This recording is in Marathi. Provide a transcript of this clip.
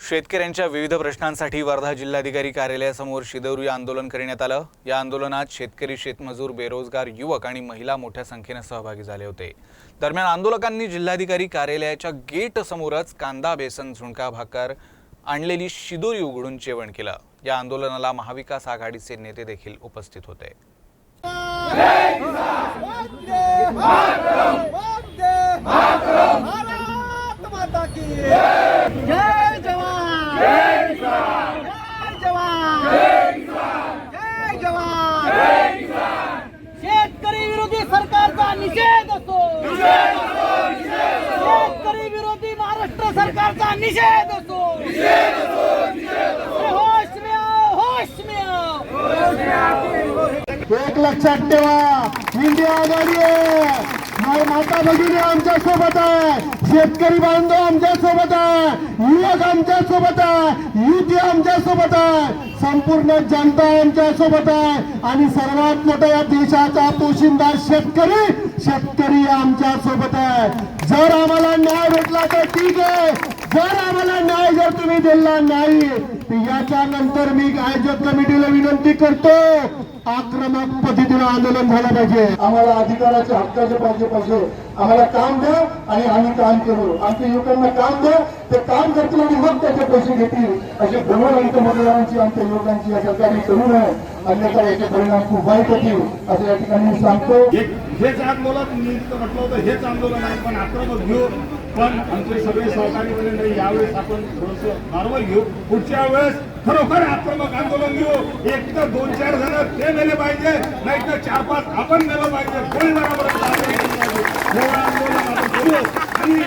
शेतकऱ्यांच्या विविध प्रश्नांसाठी वर्धा जिल्हाधिकारी कार्यालयासमोर शिदोरी आंदोलन करण्यात आलं. या आंदोलनात शेतकरी शेतमजूर बेरोजगार युवक आणि महिला मोठ्या संख्येनं सहभागी झाले होते. दरम्यान आंदोलकांनी जिल्हाधिकारी कार्यालयाच्या गेट समोरच कांदा बेसन झुणका भाकर आणलेली शिदोरी उघडून जेवण केलं. या आंदोलनाला महाविकास आघाडीचे नेते देखील उपस्थित होते. माता की जय जवान जय जवान जय जवान शेतकरी विरोधी सरकारचा निषेध असो शेतकरी विरोधी महाराष्ट्र सरकारचा निषेध असो. होश में आओ, होश में आओ. एक लक्षात ठेवा इंडिया आघाडी आहे माता भगिनी आमच्यासोबत आहे. शेतकरी बांधव आमच्यासोबत आहे. युवक आमच्यासोबत आहे. युती आमच्यासोबत आहे. संपूर्ण जनता आमच्यासोबत आहे. आणि सर्वात मोठा या देशाचा पोशिंदा शेतकरी शेतकरी आमच्यासोबत आहे. जर आम्हाला न्याय भेटला तर ठीक आहे. जर आम्हाला न्याय जर तुम्ही दिला नाही तर याच्या नंतर मी आयोजक कमिटीला विनंती करतो आक्रमक पद्धतीने आंदोलन झालं पाहिजे. आम्हाला अधिकाराचे हक्काचे पाहिजे पाहिजे. आम्हाला काम द्या आणि आम्ही काम करू. आमच्या युवकांना काम द्या ते काम करतील आणि मग त्याचे पैसे घेतील. असे भ्रमण आमच्या मतदारांची आमच्या युवकांची या सरकारने करू नये. अन्यथा याचे परिणाम खूप वाईट होतील असं या ठिकाणी मी सांगतो. हे- हेच आंदोलन म्हटलं होतं हेच आंदोलन आहे पण आक्रमक घेऊ पण आमचे सगळे सहकारी मंडळी यावेळेस आपण थोडस नॉर्मल घेऊ. पुढच्या वेळेस खरोखर आक्रमक आंदोलन घेऊ. एक तर दोन चार जण ते नेले पाहिजे नाही तर चार पाच आपण नेलं पाहिजे. कोणी जणांपर्यंत आंदोलन आपण करू? आणि